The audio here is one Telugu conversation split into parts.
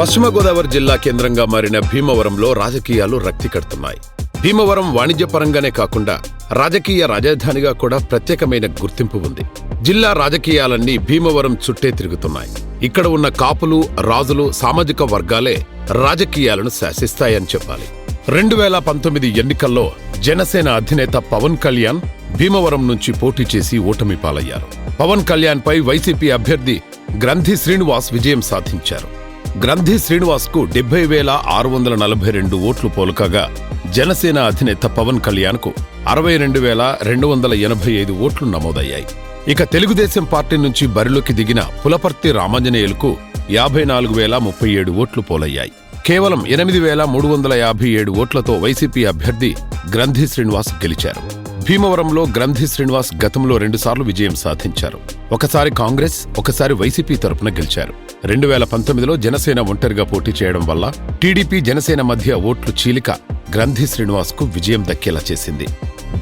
పశ్చిమ గోదావరి జిల్లా కేంద్రంగా మారిన భీమవరంలో రాజకీయాలు రక్తి కడుతున్నాయి భీమవరం వాణిజ్యపరంగానే కాకుండా రాజకీయ రాజధానిగా కూడా ప్రత్యేకమైన గుర్తింపు ఉంది. జిల్లా రాజకీయాలన్నీ భీమవరం చుట్టే తిరుగుతున్నాయి. ఇక్కడ ఉన్న కాపులు రాజులు సామాజిక వర్గాలే రాజకీయాలను శాసిస్తాయని చెప్పాలి. రెండు వేల పంతొమ్మిది ఎన్నికల్లో జనసేన అధినేత పవన్ కళ్యాణ్ భీమవరం నుంచి పోటీ చేసి ఓటమి పాలయ్యారు. పవన్ కళ్యాణ్ పై వైసీపీ అభ్యర్థి గ్రంథి శ్రీనివాస్ విజయం సాధించారు. గ్రంథి శ్రీనివాస్కు డెబ్బై వేల ఆరు వందల నలభై రెండు ఓట్లు పోలుకగా జనసేన అధినేత పవన్ కళ్యాణ్కు అరవై రెండు వేల రెండు వందల ఎనభై ఐదు ఓట్లు నమోదయ్యాయి. ఇక తెలుగుదేశం పార్టీ నుంచి బరిలోకి దిగిన పులపర్తి రామాంజనేయులకు యాభై నాలుగు వేల ముప్పై ఏడు ఓట్లు పోలయ్యాయి. కేవలం ఎనిమిది వేల మూడు వందల యాభై ఏడు ఓట్లతో వైసీపీ అభ్యర్థి గ్రంథి శ్రీనివాస్ గెలిచారు. భీమవరంలో గ్రంథి శ్రీనివాస్ గతంలో రెండుసార్లు విజయం సాధించారు. ఒకసారి కాంగ్రెస్ ఒకసారి వైసీపీ తరపున గెలిచారు. రెండు వేల పంతొమ్మిదిలో జనసేన ఒంటరిగా పోటీ చేయడం వల్ల టీడీపీ జనసేన మధ్య ఓట్లు చీలిక గ్రంథి శ్రీనివాస్కు విజయం దక్కేలా చేసింది.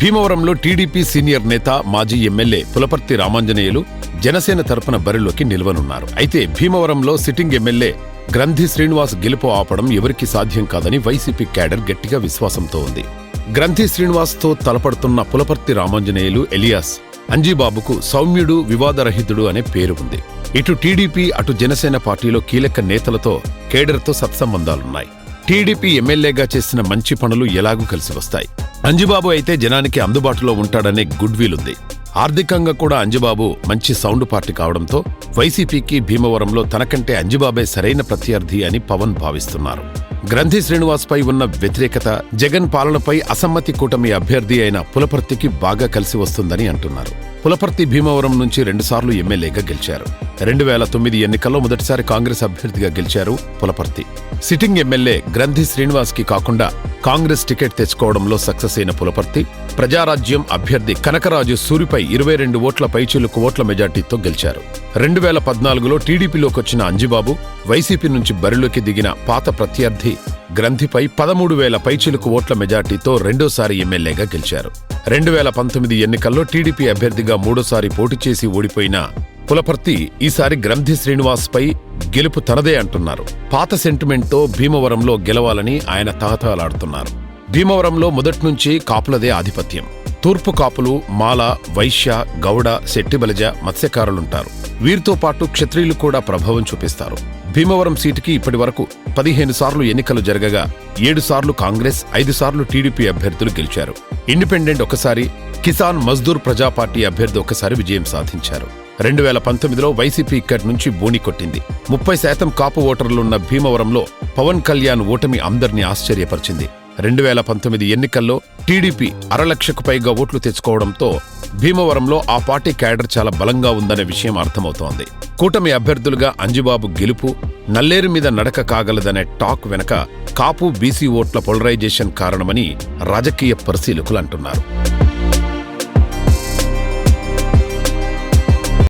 భీమవరంలో టీడీపీ సీనియర్ నేత మాజీ ఎమ్మెల్యే పులపర్తి రామాంజనేయులు జనసేన తరపున బరిలోకి నిల్వనున్నారు. అయితే భీమవరంలో సిట్టింగ్ ఎమ్మెల్యే గ్రంథి శ్రీనివాస్ గెలుపు ఆపడం ఎవరికీ సాధ్యం కాదని వైసీపీ క్యాడర్ గట్టిగా విశ్వాసంతో ఉంది. గ్రంథి శ్రీనివాస్తో తలపడుతున్న పులపర్తి రామాంజనేయులు ఎలియాస్ అంజీబాబుకు సౌమ్యుడు వివాదరహితుడు అనే పేరు ఉంది. ఇటు టీడీపీ అటు జనసేన పార్టీలో కీలక నేతలతో కేడర్తో సత్సంబంధాలున్నాయి. టీడీపీ ఎమ్మెల్యేగా చేసిన మంచి పనులు ఎలాగూ కలిసి వస్తాయి. అంజిబాబు అయితే జనానికి అందుబాటులో ఉంటాడనే గుడ్ విల్ ఉంది. ఆర్థికంగా కూడా అంజిబాబు మంచి సౌండ్ పార్టీ కావడంతో వైసీపీకి భీమవరంలో తనకంటే అంజిబాబే సరైన ప్రత్యర్థి అని పవన్ భావిస్తున్నారు. గ్రంథి శ్రీనివాస్ పై ఉన్న వ్యతిరేకత జగన్ పాలనపై అసమ్మతి కూటమి అభ్యర్థి అయిన పులపర్తికి బాగా కలిసి వస్తుందని అంటున్నారు. పులపర్తి భీమవరం నుంచి రెండుసార్లు ఎమ్మెల్యేగా గెలిచారు. రెండు వేల తొమ్మిది ఎన్నికల్లో మొదటిసారి కాంగ్రెస్ అభ్యర్థిగా గెలిచారు పులపర్తి. సిట్టింగ్ ఎమ్మెల్యే గ్రంథి శ్రీనివాస్కి కాకుండా కాంగ్రెస్ టికెట్ తెచ్చుకోవడంలో సక్సెస్ అయిన పులపర్తి ప్రజారాజ్యం అభ్యర్థి కనకరాజు సూరిపై ఇరవై రెండు ఓట్ల పైచిలుకు ఓట్ల మెజార్టీతో గెలిచారు. రెండు వేల పద్నాలుగులో టీడీపీలోకొచ్చిన అంజిబాబు వైసీపీ నుంచి బరిలోకి దిగిన పాత ప్రత్యర్థి గ్రంథిపై పదమూడు వేల పైచిలుకు ఓట్ల మెజార్టీతో రెండోసారి ఎమ్మెల్యేగా గెలిచారు. రెండు వేల పంతొమ్మిది ఎన్నికల్లో టీడీపీ అభ్యర్థిగా మూడోసారి పోటీ చేసి ఓడిపోయిన పులపర్తి ఈసారి గ్రంథి శ్రీనివాస్పై గెలుపు తనదే అంటున్నారు. పాత సెంటిమెంట్తో భీమవరంలో గెలవాలని ఆయన తహతలాడుతున్నారు భీమవరంలో మొదట్నుంచి కాపులదే ఆధిపత్యం. తూర్పు కాపులు మాల వైశ్య గౌడ శెట్టిబలజ మత్స్యకారులుంటారు. వీరితో పాటు క్షత్రియులు కూడా ప్రభావం చూపిస్తారు. భీమవరం సీటుకి ఇప్పటి వరకు పదిహేను సార్లు ఎన్నికలు జరగగా ఏడు సార్లు కాంగ్రెస్ ఐదు సార్లు టీడీపీ అభ్యర్థులు గెలిచారు. ఇండిపెండెంట్ ఒకసారి కిసాన్ మజ్దూర్ ప్రజా పార్టీ అభ్యర్థి ఒకసారి విజయం సాధించారు. రెండు వేల పంతొమ్మిదిలో వైసీపీ ఇక్కడి నుంచి బోని కొట్టింది. ముప్పై శాతం కాపు ఓటర్లున్న భీమవరంలో పవన్ కళ్యాణ్ ఓటమి అందర్నీ ఆశ్చర్యపరిచింది. రెండు వేల పంతొమ్మిది ఎన్నికల్లో టీడీపీ అరలక్షకు పైగా ఓట్లు తెచ్చుకోవడంతో భీమవరంలో ఆ పార్టీ క్యాడర్ చాలా బలంగా ఉందనే విషయం అర్థమవుతోంది. కూటమి అభ్యర్థులుగా అంజిబాబు గెలుపు నల్లేరు మీద నడక కాగలదనే టాక్ వెనక కాపు బీసీ ఓట్ల పొలరైజేషన్ కారణమని రాజకీయ పరిశీలకులు అంటున్నారు.